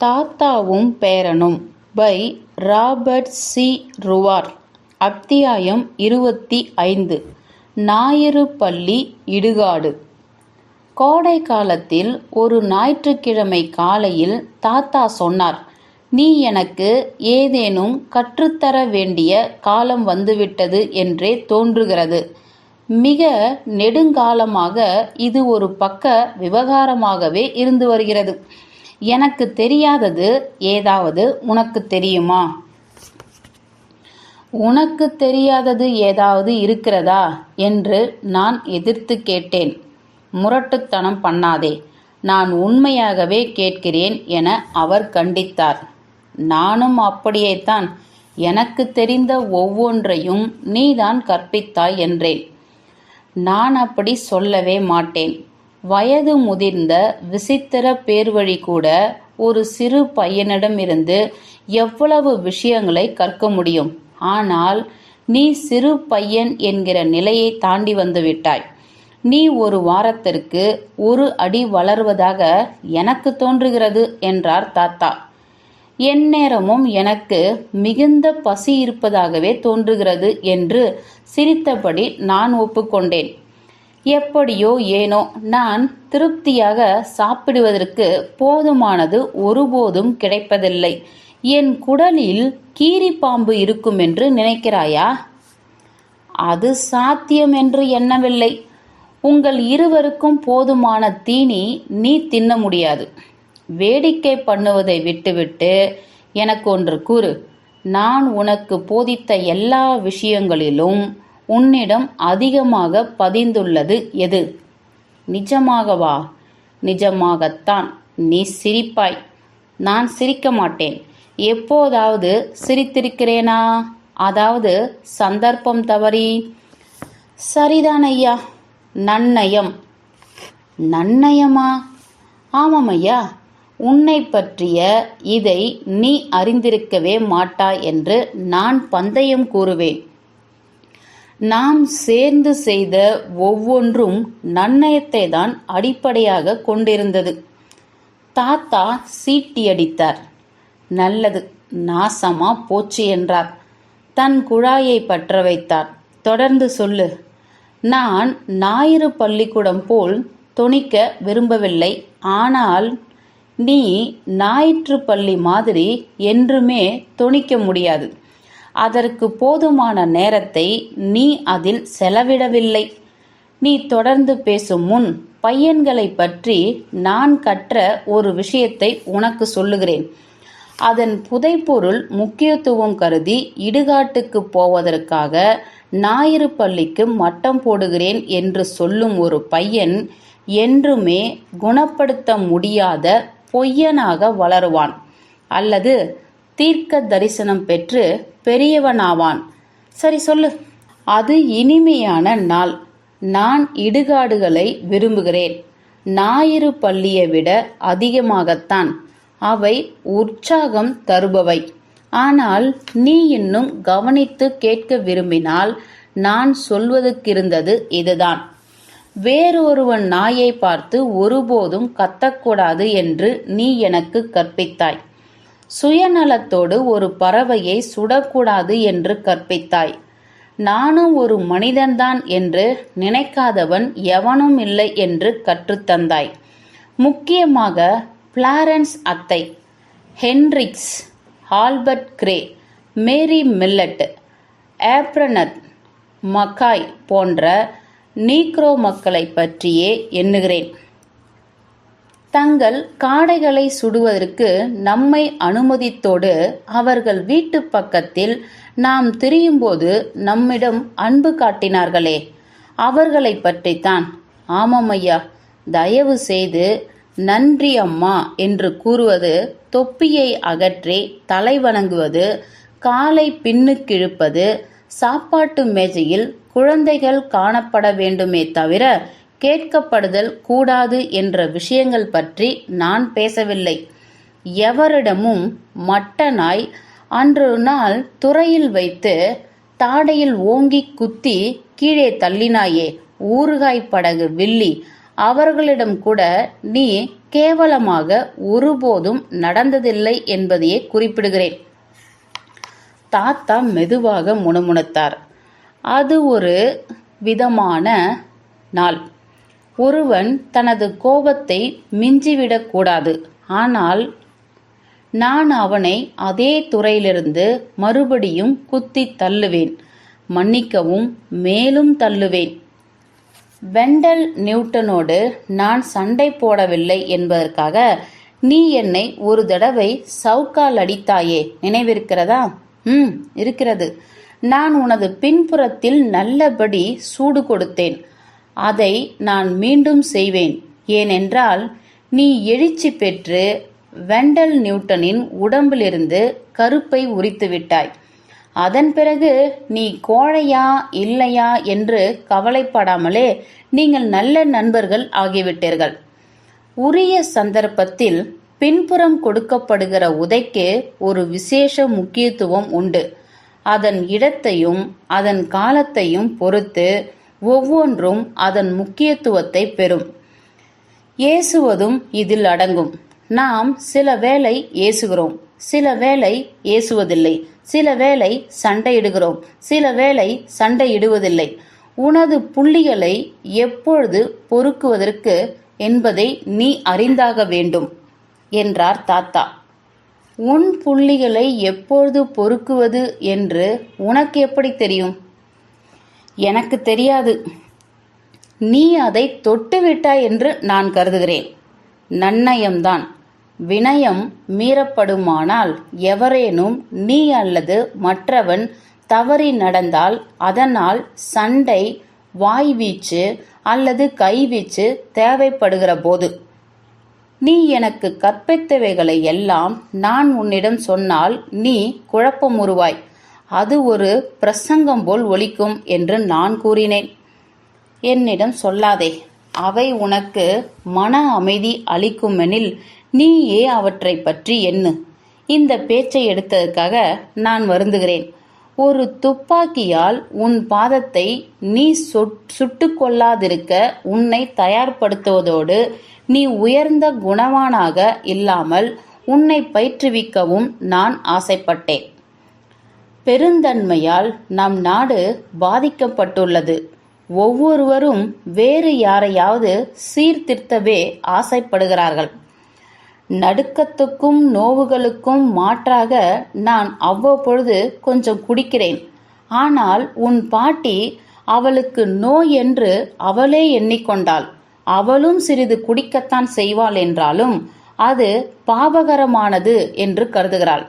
தாத்தாவும் பேரனும் by Robert C. ருவார். அத்தியாயம் இருபத்தி ஐந்து. ஞாயிறு பள்ளி இடுகாடு. கோடை காலத்தில் ஒரு ஞாயிற்றுக்கிழமை காலையில் தாத்தா சொன்னார் நீ எனக்கு ஏதேனும் கற்றுத்தர வேண்டிய காலம் வந்துவிட்டது என்றே தோன்றுகிறது. மிக நெடுங்காலமாக இது ஒரு பக்க விவகாரமாகவே இருந்து வருகிறது. எனக்கு தெரியாதது ஏதாவது உனக்கு தெரியுமா? உனக்கு தெரியாதது ஏதாவது இருக்கிறதா? என்று நான் எதிர்த்து கேட்டேன். முரட்டுத்தனம் பண்ணாதே. நான் உண்மையாகவே கேட்கிறேன் என அவர் கண்டித்தார். நானும் அப்படியேத்தான். எனக்கு தெரிந்த ஒவ்வொன்றையும் நீதான் கற்பித்தாய் என்றேன். நான் அப்படி சொல்லவே மாட்டேன். வயது முதிர்ந்த விசித்திர பேர்வழி கூட ஒரு சிறு பையனிடமிருந்து எவ்வளவு விஷயங்களை கற்க முடியும்? ஆனால் நீ சிறு பையன் என்கிற நிலையை தாண்டி வந்துவிட்டாய் நீ ஒரு வாரத்திற்கு ஒரு அடி வளர்வதாக எனக்கு தோன்றுகிறது என்றார் தாத்தா. எந்நேரமும் எனக்கு மிகுந்த பசி இருப்பதாகவே தோன்றுகிறது என்று சிரித்தபடி நான் ஒப்புக்கொண்டேன். எப்படியோ ஏனோ நான் திருப்தியாக சாப்பிடுவதற்கு போதுமானது ஒருபோதும் கிடைப்பதில்லை. என் குடலில் கீரி பாம்பு இருக்கும் என்று நினைக்கிறாயா? அது சாத்தியம் என்று எண்ணவில்லை. உங்கள் இருவருக்கும் போதுமான தீனி நீ தின்ன முடியாது. வேடிக்கை பண்ணுவதை விட்டுவிட்டு எனக்கு ஒன்று கூறு. நான் உனக்கு போதித்த எல்லா விஷயங்களிலும் உன்னிடம் அதிகமாக பதிந்துள்ளது எது? நிஜமாகவா? நிஜமாகத்தான். நீ சிரிப்பாய். நான் சிரிக்க மாட்டேன். எப்போதாவது சிரித்திருக்கிறேனா? அதாவது சந்தர்ப்பம் தவறி. சரிதான் ஐயா. நன்னயம். நன்னயமா? ஆமாம் ஐயா. உன்னை பற்றிய இதை நீ அறிந்திருக்கவே மாட்டாய் என்று நான் பந்தயம் கூறுவேன். நாம் சேர்ந்து செய்த ஒவ்வொன்றும் நன்னயத்தை தான் அடிப்படையாக கொண்டிருந்தது. தாத்தா சீட்டியடித்தார் நல்லது நாசமா போச்சு என்றார். தன் குழாயை பற்ற வைத்தார். தொடர்ந்து சொல்லு நான் ஞாயிறு பள்ளிக்கூடம் போல் துணிக்க விரும்பவில்லை. ஆனால் நீ ஞாயிற்று பள்ளி மாதிரி என்றுமே துணிக்க முடியாது. அதற்கு போதுமான நேரத்தை நீ அதில் செலவிடவில்லை. நீ தொடர்ந்து பேசும் முன் பையன்களை பற்றி நான் கற்ற ஒரு விஷயத்தை உனக்கு சொல்லுகிறேன். அதன் புதைப்பொருள் முக்கியத்துவம் கருதி இடுகாட்டுக்கு போவதற்காக ஞாயிறு பள்ளிக்கு மட்டம் போடுகிறேன் என்று சொல்லும் ஒரு பையன் என்றுமே குணப்படுத்த முடியாத பொய்யனாக வளருவான். அல்லது தீர்க்க தரிசனம் பெற்று பெரியவனாவான். சரி சொல்லு. அது இனிமையான நாள். நான் இடுகாடுகளை விரும்புகிறேன். ஞாயிறு பள்ளியை விட அதிகமாகத்தான். அவை உற்சாகம் தருபவை. ஆனால் நீ இன்னும் கவனித்து கேட்க விரும்பினால் நான் சொல்வதற்கிருந்தது இதுதான். வேறொருவன் நாயை பார்த்து ஒருபோதும் கத்தக்கூடாது என்று நீ எனக்கு கற்பித்தாய். சுயநலத்தோடு ஒரு பறவையை சுடக்கூடாது என்று கற்பித்தாய். நானும் ஒரு மனிதன்தான் என்று நினைக்காதவன் எவனும் இல்லை என்று கற்றுத்தந்தாய் முக்கியமாக பிளாரன்ஸ் அத்தை Hendricks Albert Grey Mary Millet Abernathy McCoy போன்ற நீக்ரோ மக்களை பற்றியே எண்ணுகிறேன். தங்கள் காடைகளை சுடுவதற்கு நம்மை அனுமதித்தோடு அவர்கள் வீட்டு பக்கத்தில் நாம் திரியும்போது நம்மிடம் அன்பு காட்டினார்களே. அவர்களை பற்றித்தான் ஆமாம் ஐயா தயவு செய்து நன்றி அம்மா என்று கூறுவது தொப்பியை அகற்றி தலை வணங்குவது காலை பின்னுக்கிழுப்பது சாப்பாட்டு மேஜையில் குழந்தைகள் காணப்பட வேண்டுமே தவிர கேட்கப்படுதல் கூடாது என்ற விஷயங்கள் பற்றி நான் பேசவில்லை. எவரிடமும் மட்டனாய் அன்று நாள் துறையில் வைத்து தாடையில் ஓங்கி குத்தி கீழே தள்ளினாயே ஊறுகாய் படகு வில்லி அவர்களிடம் கூட நீ கேவலமாக ஒருபோதும் நடந்ததில்லை என்பதையே குறிப்பிடுகிறேன். தாத்தா மெதுவாக முணுமுணுத்தார். அது ஒரு விதமான நாள். ஒருவன் தனது கோபத்தை மிஞ்சிவிடக்கூடாது ஆனால் நான் அவனை அதே துறையிலிருந்து மறுபடியும் குத்தி தள்ளுவேன் மன்னிக்கவும் மேலும் தள்ளுவேன். வெண்டல் நியூட்டனோடு நான் சண்டை போடவில்லை என்பதற்காக நீ என்னை ஒரு தடவை சவுக்கால் அடித்தாயே நினைவிருக்கிறதா? ம் இருக்கிறது. நான் உனது பின்புறத்தில் நல்லபடி சூடு கொடுத்தேன். அதை நான் மீண்டும் செய்வேன். ஏனென்றால் நீ எழுச்சி பெற்று வெண்டல் நியூட்டனின் உடம்பிலிருந்து கருப்பை உரித்து விட்டாய். அதன் பிறகு நீ கோழையா இல்லையா என்று கவலைப்படாமலே நீங்கள் நல்ல நண்பர்கள் ஆகிவிட்டீர்கள். உரிய சந்தர்ப்பத்தில் பின்புறம் கொடுக்கப்படுகிற உதைக்கு ஒரு விசேஷ முக்கியத்துவம் உண்டு. அதன் இடத்தையும் அதன் காலத்தையும் பொறுத்து ஒவ்வொன்றும் அதன் முக்கியத்துவத்தை பெறும். ஏசுவதும் இதில் அடங்கும். நாம் சில வேளை ஏசுகிறோம் சில வேளை ஏசுவதில்லை சில வேளை சண்டையிடுகிறோம் சில வேளை சண்டையிடுவதில்லை. உனது புள்ளிகளை எப்பொழுது பொறுக்குவதற்கு என்பதை நீ அறிந்தாக வேண்டும் என்றார் தாத்தா. உன் புள்ளிகளை எப்பொழுது பொறுக்குவது என்று உனக்கு எப்படி தெரியும்? எனக்கு தெரியாது. நீ அதை தொட்டுவிட்டாய் என்று நான் கருதுகிறேன். நன்னயம்தான். வினயம் மீறப்படுமானால் எவரேனும் நீ அல்லது மற்றவன் தவறி நடந்தால் அதனால் சண்டை வாய்வீச்சு அல்லது கைவீச்சு தேவைப்படுகிற போது. நீ எனக்கு கற்பித்தவைகளை எல்லாம் நான் உன்னிடம் சொன்னால் நீ குழப்பமுறுவாய். அது ஒரு பிரசங்கம் போல் ஒலிக்கும் என்று நான் கூறினேன். என்னிடம் சொல்லாதே அவை உனக்கு மன அமைதி அளிக்குமெனில் நீயே அவற்றை பற்றி எண்ணு. இந்த பேச்சை எடுத்ததற்காக நான் வருந்துகிறேன். ஒரு துப்பாக்கியால் உன் பாதத்தை நீ சுட்டு கொள்ளாதிருக்க உன்னை தயார்படுத்துவதோடு நீ உயர்ந்த குணவானாக இல்லாமல் உன்னை பயிற்றுவிக்கவும் நான் ஆசைப்பட்டேன். பெருந்தன்மையால் நம் நாடு பாதிக்கப்பட்டுள்ளது. ஒவ்வொருவரும் வேறு யாரையாவது சீர்திருத்தவே ஆசைப்படுகிறார்கள். நடுக்கத்துக்கும் நோவுகளுக்கும் மாற்றாக நான் அவ்வப்பொழுது கொஞ்சம் குடிக்கிறேன். ஆனால் உன் பாட்டி அவளுக்கு நோய் என்று அவளே எண்ணிக்கொண்டாள். அவளும் சிறிது குடிக்கத்தான் செய்வாள் என்றாலும் அது பாபகரமானது என்று கருதுகிறாள்.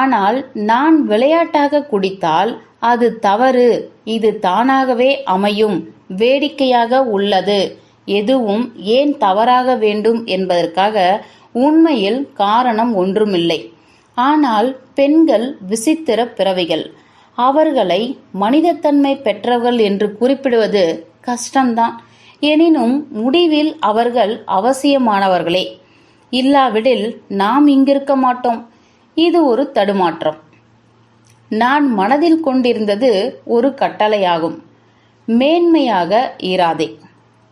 ஆனால் நான் விளையாட்டாக குடித்தால் அது தவறு. இது தானாகவே அமையும் வேடிக்கையாக உள்ளது. எதுவும் ஏன் தவறாக வேண்டும் என்பதற்காக உண்மையில் காரணம் ஒன்றுமில்லை. ஆனால் பெண்கள் விசித்திர பிறவிகள். அவர்களை மனிதத்தன்மை பெற்றவர்கள் என்று குறிப்பிடுவது கஷ்டம்தான். எனினும் முடிவில் அவர்கள் அவசியமானவர்களே. இல்லாவிடில் நாம் இங்கிருக்க மாட்டோம். இது ஒரு தடுமாற்றம். நான் மனதில் கொண்டிருந்தது ஒரு கட்டளையாகும். மேன்மையாக ஈராதே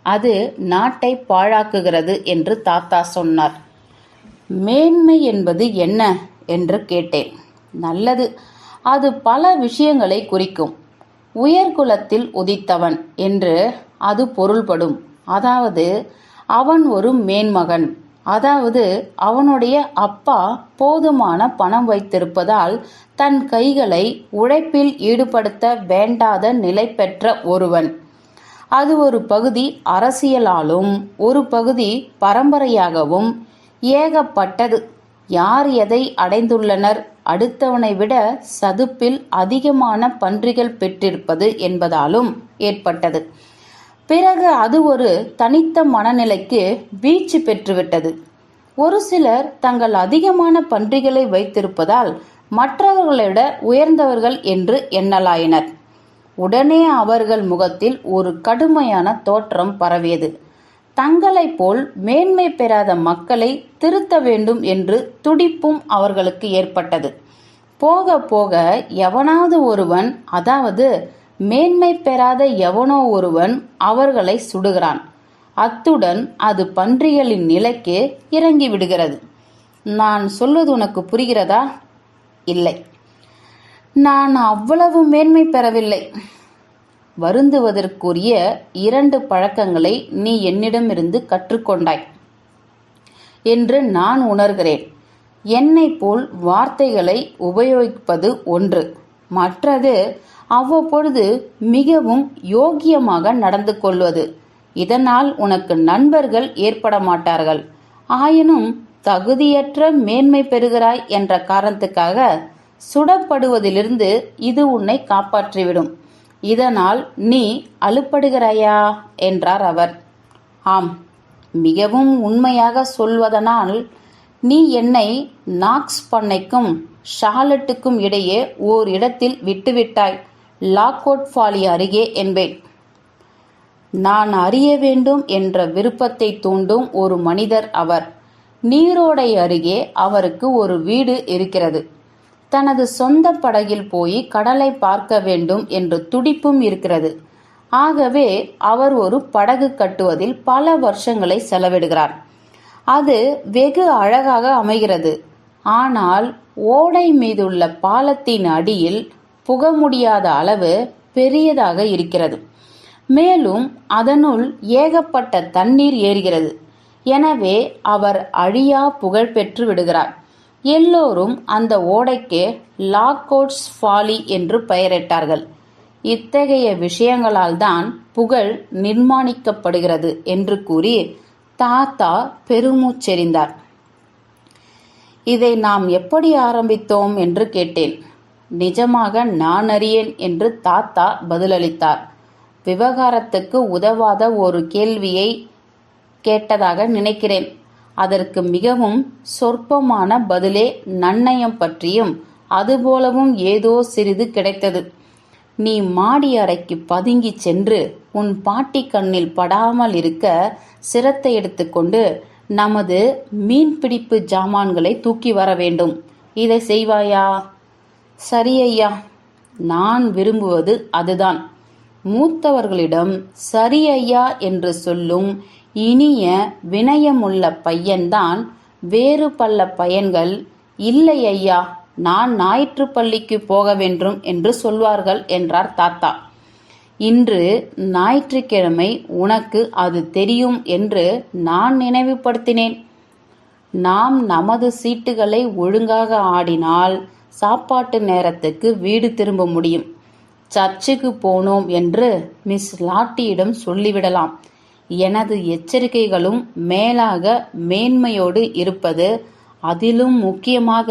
அது நாட்டை பாழாக்குகிறது என்று தாத்தா சொன்னார். மேன்மை என்பது என்ன என்று கேட்டேன். நல்லது. அது பல விஷயங்களை குறிக்கும். உயர்குலத்தில் உதித்தவன் என்று அது பொருள்படும். அதாவது அவன் ஒரு மேன்மகன். அதாவது அவனுடைய அப்பா போதுமான பணம் வைத்திருப்பதால் தன் கைகளை உழைப்பில் ஈடுபடுத்த வேண்டாத நிலை பெற்ற ஒருவன். அது ஒரு பகுதி அரசியலாலும் ஒரு பகுதி பரம்பரையாகவும் ஏகப்பட்டது. யார் எதை அடைந்துள்ளனர்? அடுத்தவனை விட சதுப்பில் அதிகமான பன்றிகள் பெற்றிருப்பது என்பதாலும் ஏற்பட்டது. பிறகு அது ஒரு தனித்த மனநிலைக்கு வீழ்ச்சி பெற்றுவிட்டது. ஒரு சிலர் தங்கள் அதிகமான பன்றிகளை வைத்திருப்பதால் மற்றவர்களிட உயர்ந்தவர்கள் என்று எண்ணலாயினர். உடனே அவர்கள் முகத்தில் ஒரு கடுமையான தோற்றம் பரவியது. தங்களைப் போல் மேன்மை பெறாத மக்களை திருத்த வேண்டும் என்று துடிப்பும் அவர்களுக்கு ஏற்பட்டது. போக போக எவனாவது ஒருவன் அதாவது மேன்மை பெறாத எவனோ ஒருவன் அவர்களை சுடுகிறான். அத்துடன் அது பன்றிகளின் நிலைக்கு இறங்கி விடுகிறது. நான் சொல்வது உனக்கு புரிகிறதா? இல்லை. நான் அவ்வளவு மேன்மை பெறவில்லை. வருந்துவதற்குரிய இரண்டு பழக்கங்களை நீ என்னிடமிருந்து கற்றுக்கொண்டாய் என்று நான் உணர்கிறேன். என்னை போல் வார்த்தைகளை உபயோகிப்பது ஒன்று. மற்றது அவ்வப்பொழுது மிகவும் யோக்கியமாக நடந்து கொள்வது. இதனால் உனக்கு நண்பர்கள் ஏற்பட மாட்டார்கள். ஆயினும் தகுதியற்ற மேன்மை பெறுகிறாய் என்ற காரணத்துக்காக சுடப்படுவதிலிருந்து இது உன்னை காப்பாற்றிவிடும். இதனால் நீ அலுப்படுகிறாயா? என்றார் அவர். ஆம் மிகவும் உண்மையாக சொல்வதனால் நீ என்னை நாக்ஸ் பண்ணைக்கும் ஷாலட்டுக்கும் இடையே ஓர் இடத்தில் விட்டுவிட்டாய். லாக்கோட் ஃபாலி அருகே என்பேன். நான் அறிய வேண்டும் என்ற விருப்பத்தை தூண்டும் ஒரு மனிதர் அவர். நீரோடை அருகே அவருக்கு ஒரு வீடு இருக்கிறது. தனது சொந்த படகில் போய் கடலை பார்க்க வேண்டும் என்று துடிப்பும் இருக்கிறது. ஆகவே அவர் ஒரு படகு கட்டுவதில் பல வருஷங்களை செலவிடுகிறார். அது வெகு அழகாக அமைகிறது. ஆனால் ஓடை மீதுள்ள பாலத்தின் அடியில் புக முடியாத அளவு பெரியதாக இருக்கிறது. மேலும் அதனுள் ஏகப்பட்ட தண்ணீர் ஏறுகிறது. எனவே அவர் அழியா புகழ் பெற்று விடுகிறார். எல்லோரும் அந்த ஓடைக்கு லாக்கோட்ஸ் ஃபாலி என்று பெயரிட்டார்கள். இத்தகைய விஷயங்களால் தான் புகழ் நிர்மாணிக்கப்படுகிறது என்று கூறி தாத்தா பெருமூச்செறிந்தார். இதை நாம் எப்படி ஆரம்பித்தோம் என்று கேட்டேன். நிஜமாக நான் அறியேன் என்று தாத்தா பதிலளித்தார். விவகாரத்துக்கு உதவாத ஒரு கேள்வியை கேட்டதாக நினைக்கிறேன். அதற்கு மிகவும் சொற்பமான பதிலே நன்னயம் பற்றியும் அதுபோலவும் ஏதோ சிறிது கிடைத்தது. நீ மாடி அறைக்கு பதுங்கிச் சென்று உன் பாட்டி கண்ணில் படாமல் இருக்க சிரத்தை எடுத்துக்கொண்டு நமது மீன்பிடிப்பு ஜாமான்களை தூக்கி வர வேண்டும். இதை செய்வாயா? சரி ஐயா நான் விரும்புவது அதுதான். மூத்தவர்களிடம் சரி ஐயா என்று சொல்லும் இனிய வினயமுள்ள பையன்தான் வேறு பல்ல பயன்கள் இல்லை ஐயா நான் ஞாயிற்று பள்ளிக்கு போக வேண்டும் என்று சொல்வார்கள் என்றார் தாத்தா. இன்று ஞாயிற்றுக்கிழமை உனக்கு அது தெரியும் என்று நான் நினைவுபடுத்தினேன். நாம் நமது சீட்டுகளை ஒழுங்காக ஆடினால் சாப்பாட்டு நேரத்துக்கு வீடு திரும்ப முடியும். சர்ச்சுக்கு போனோம் என்று மிஸ் லாட்டியிடம் சொல்லிவிடலாம். எனது எச்சரிக்கைகளும் மேலாக மேன்மையோடு இருப்பது அதிலும் முக்கியமாக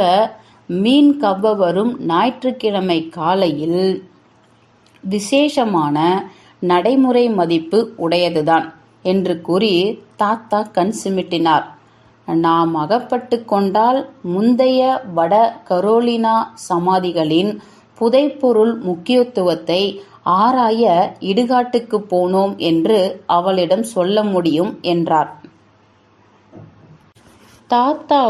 மீன் கவ்வ வரும் ஞாயிற்றுக்கிழமை காலையில் விசேஷமான நடைமுறை மதிப்பு உடையதுதான் என்று கூறி தாத்தா கண் சிமிட்டினார். நாம் அகப்பட்டு கொண்டால் முந்தைய வட கரோலினா சமாதிகளின் புதைப்பொருள் முக்கியத்துவத்தை ஆராய இடுகாட்டுக்கு போனோம் என்று அவளிடம் சொல்ல முடியும் என்றார். தாத்தா